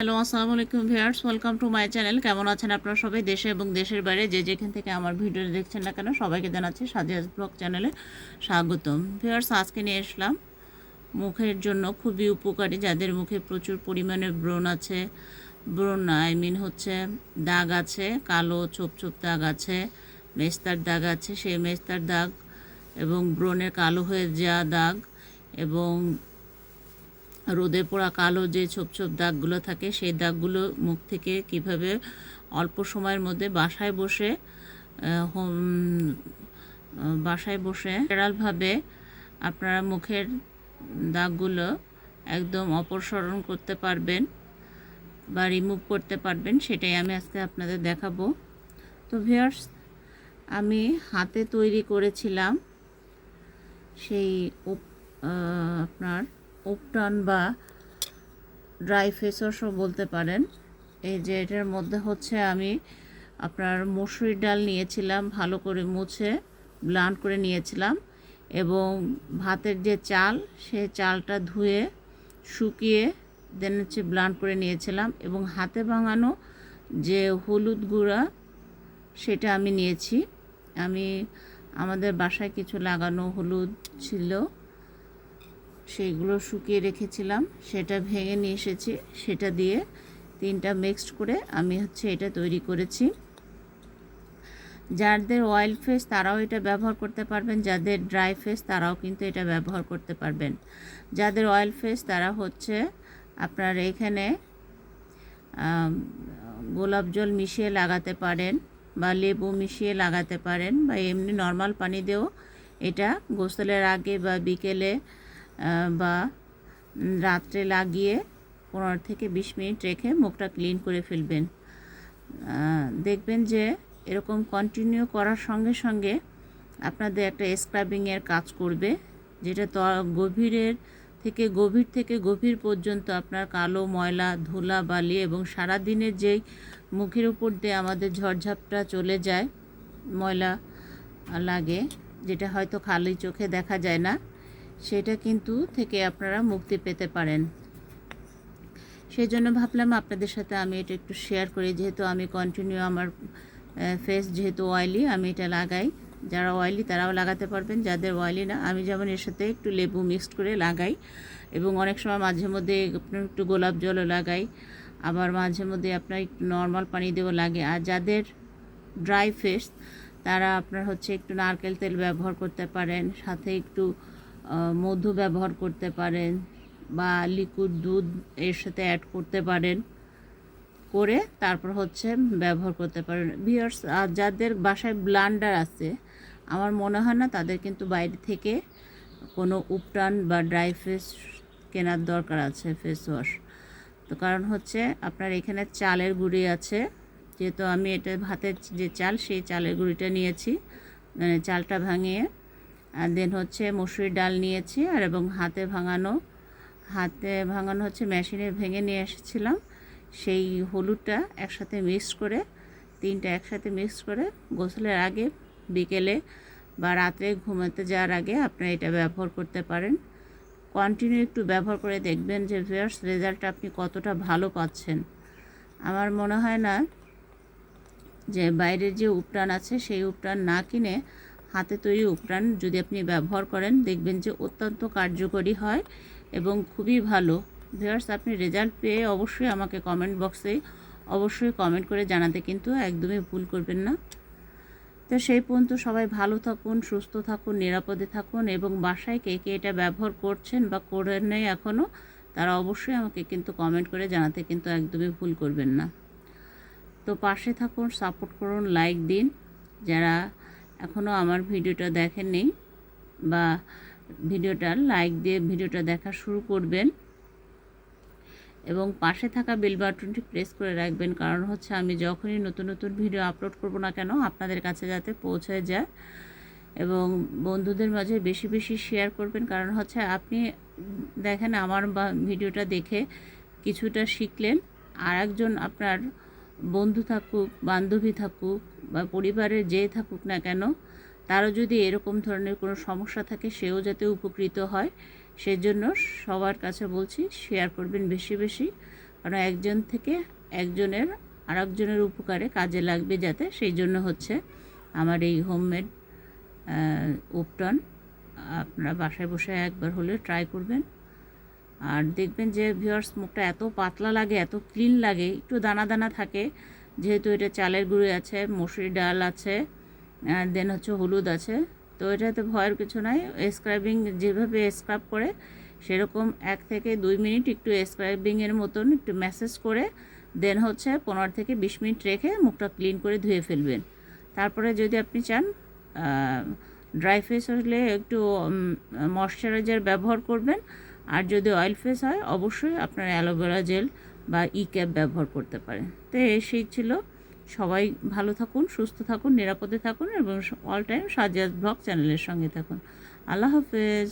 Hello, আসসালামু আলাইকুম viewers welcome to my channel কেমন আছেন আপনারা সবাই? দেশে এবং দেশের বাইরে যে যেখান থেকে আমার ভিডিও দেখছেন না কেন, সবাইকে জানাচ্ছি সাজিয়াজ ব্লগ চ্যানেলে স্বাগতম। ভিউয়ার্স, আজকে নিয়ে এসলাম মুখের জন্য খুবই উপকারী, যাদের মুখে প্রচুর পরিমাণে ব্রণ আছে। ব্রণ না আই মিন হচ্ছে দাগ আছে, কালো ছোপ ছোপ দাগ আছে, মেস্তার দাগ আছে, সেই মেস্তার দাগ এবং ব্রণের কালো হয়ে যাওয়া দাগ এবং রোদে পোড়া কালো যে ছোপ ছোপ দাগগুলো থাকে, সেই দাগগুলো মুখ থেকে কীভাবে অল্প সময়ের মধ্যে বাসায় বসে বাসায় বসে ন্যাচারালভাবে আপনারা মুখের দাগগুলো একদম অপসারণ করতে পারবেন বা রিমুভ করতে পারবেন, সেটাই আমি আজকে আপনাদের দেখাবো। তো ভিউয়ার্স, আমি হাতে তৈরি করেছিলাম সেই আপনার উপটান বা ড্রাই ফেস ওয়াশও বলতে পারেন। এই যে এটার মধ্যে হচ্ছে আমি আপনার মসুরির ডাল নিয়েছিলাম, ভালো করে মুছে ব্লান্ড করে নিয়েছিলাম এবং ভাতের যে চাল, সে চালটা ধুয়ে, শুকিয়ে, দেন হচ্ছে ব্লান্ড করে নিয়েছিলাম এবং হাতে ভাঙানো যে হলুদ গুঁড়া, সেটা আমি নিয়েছি। আমি, আমাদের বাসায় কিছু লাগানো হলুদ ছিল। সেইগুলো শুকিয়ে রেখেছিলাম। সেটা ভেঙে নিয়ে এসেছি। সেটা দিয়ে তিনটা মিক্সড করে আমি হচ্ছে এটা তৈরি করেছি। যাদের অয়েল ফেস তারাও এটা ব্যবহার করতে পারবেন। যাদের ড্রাই ফেস তারাও কিন্তু এটা ব্যবহার করতে পারবেন। যাদের অয়েল ফেস তারা হচ্ছে আপনার এখানে গোলাপ জল মিশিয়ে লাগাতে পারেন বা লেবু মিশিয়ে লাগাতে পারেন বা এমনি নর্মাল পানি দিয়েও এটা গোসলের আগে বা বিকেলে বা রাত্রে লাগিয়ে পনেরো থেকে বিশ মিনিট রেখে মুখটা ক্লিন করে ফেলবেন। দেখবেন যে এরকম কন্টিনিউ করার সঙ্গে সঙ্গে আপনাদের একটা স্ক্রাবিংয়ের কাজ করবে, যেটা তো গভীরের থেকে গভীর থেকে গভীর পর্যন্ত আপনার কালো ময়লা, ধুলা, বালি এবং সারা দিনের যেই মুখের উপর দিয়ে আমাদের ঝড়ঝাপটা চলে যায়, ময়লা লাগে, যেটা হয়তো খালি চোখে দেখা যায় না সেটা কিন্তু থেকে আপনারা মুক্তি পেতে পারেন। সেই জন্য ভাবলাম আপনাদের সাথে আমি এটা একটু শেয়ার করি। যেহেতু আমি কন্টিনিউ আমার ফেস যেহেতু অয়েলি আমি এটা লাগাই। যারা অয়েলি তারাও লাগাতে পারবেন, যাদের অয়েলি না, আমি যেমন এর সাথে একটু লেবু মিক্সড করে লাগাই। এবং অনেক সময় মাঝে মধ্যে আপনার একটু গোলাপ জলও লাগাই। আবার মাঝে মধ্যে আপনার একটু নর্মাল পানি দিয়েও লাগে। আর যাদের ড্রাই ফেস তারা আপনার হচ্ছে একটু নারকেল তেল ব্যবহার করতে পারেন। সাথে একটু মধু ব্যবহার করতে পারেন বা লিকুইড দুধ এর সাথে অ্যাড করতে পারেন, করে তারপর হচ্ছে ব্যবহার করতে পারেন। আর যাদের বাসায় ব্লান্ডার আছে, আমার মনে হয় না তাদের কিন্তু বাইরে থেকে কোনো উপটান বা ড্রাই ফেস কেনার দরকার আছে ফেস ওয়াশ তো কারণ হচ্ছে আপনার এখানে চালের গুঁড়ি আছে, যেহেতু আমি এটা ভাতের যে চাল, সেই চালের গুঁড়িটা নিয়েছি মানে চালটা ভাঙিয়ে আর দেন হচ্ছে মসুরির ডাল নিয়েছি আর এবং হাতে ভাঙানো হাতে ভাঙানো হচ্ছে মেশিনে ভেঙে নিয়ে এসেছিলাম। সেই হলুদটা একসাথে মিক্স করে, তিনটা একসাথে মিক্স করে গোসলের আগে, বিকেলে বা রাত্রে ঘুমাতে যাওয়ার আগে আপনারা এটা ব্যবহার করতে পারেন। কন্টিনিউ একটু ব্যবহার করে দেখবেন যে ভিয়ার্স রেজাল্ট আপনি কতটা ভালো পাচ্ছেন। আমার মনে হয় না যে বাইরের যে উপটান আছে, সেই উপটান না কিনে হাতে তৈরি উপটান যদি আপনি ব্যবহার করেন, দেখবেন যে অত্যন্ত কার্যকরী হয় এবং খুবই ভালো। ভিউয়ার্স, আপনি রেজাল্ট পেয়ে অবশ্যই আমাকে কমেন্ট বক্সে অবশ্যই কমেন্ট করে জানাতে কিন্তু একদমই ভুল করবেন না। তো সেই পর্যন্ত সবাই ভালো থাকুন, সুস্থ থাকুন, নিরাপদে থাকুন এবং বাসায় কে কে এটা ব্যবহার করছেন বা করেন নেই এখনও তারা অবশ্যই আমাকে কিন্তু কমেন্ট করে জানাতে কিন্তু একদমই ভুল করবেন না। তো পাশে থাকুন, সাপোর্ট করুন, লাইক দিন। যারা এখনও আমার ভিডিওটা দেখেননি বা ভিডিওটা লাইক দিয়ে ভিডিওটা দেখা শুরু করবেন এবং পাশে থাকা বেল বাটনটি প্রেস করে রাখবেন, কারণ হচ্ছে আমি যখনই নতুন নতুন ভিডিও আপলোড করব না কেন আপনাদের কাছে যাতে পৌঁছে যায় এবং বন্ধুদের মাঝে বেশি বেশি শেয়ার করবেন, কারণ হচ্ছে আপনি দেখেন আমার ভিডিওটা দেখে কিছুটা শিখলেন আর একজন আপনার বন্ধু থাকুক, বান্ধবী থাকুক বা পরিবারের যে থাকুক না কেন, তারও যদি এরকম ধরনের কোনো সমস্যা থাকে, সেও যাতে উপকৃত হয়। সেজন্য সবার কাছে বলছি শেয়ার করবেন বেশি বেশি। কারণ একজন থেকে একজনের আরেকজনের উপকারে কাজে লাগবে যাতে সেই জন্য হচ্ছে আমার এই হোমমেড উপটন। আপনারা বাসায় বসে একবার হলে ট্রাই করবেন। আর দেখবেন যে ভিওর্স মুখটা এত পাতলা লাগে, এত ক্লিন লাগে, একটু দানা দানা থাকে। যেহেতু এটা চালের গুঁড়ি আছে মসুরি ডাল আছে দেন হচ্ছে হলুদ আছে। তো এটাতে ভয়ের কিছু নাই। স্ক্রাবিং যেভাবে স্ক্রাব করে, সেরকম এক থেকে দুই মিনিট একটু স্ক্রাবিংয়ের মতন একটু ম্যাসেজ করে দেন হচ্ছে পনেরো থেকে বিশ মিনিট রেখে মুখটা ক্লিন করে ধুয়ে ফেলবেন। তারপরে যদি আপনি চান ড্রাই ফেস হলে একটু ময়শ্চারাইজার ব্যবহার করবেন। আর যদি অয়েল ফেস হয়, অবশ্যই আপনার অ্যালোভেরা জেল বা ই ক্যাপ ব্যবহার করতে পারেন। তো সেই ছিল। সবাই ভালো থাকুন, সুস্থ থাকুন, নিরাপদে থাকুন এবং অল টাইম সাজিয়াজ ব্লগ চ্যানেলের সঙ্গে থাকুন। আল্লাহ হাফেজ।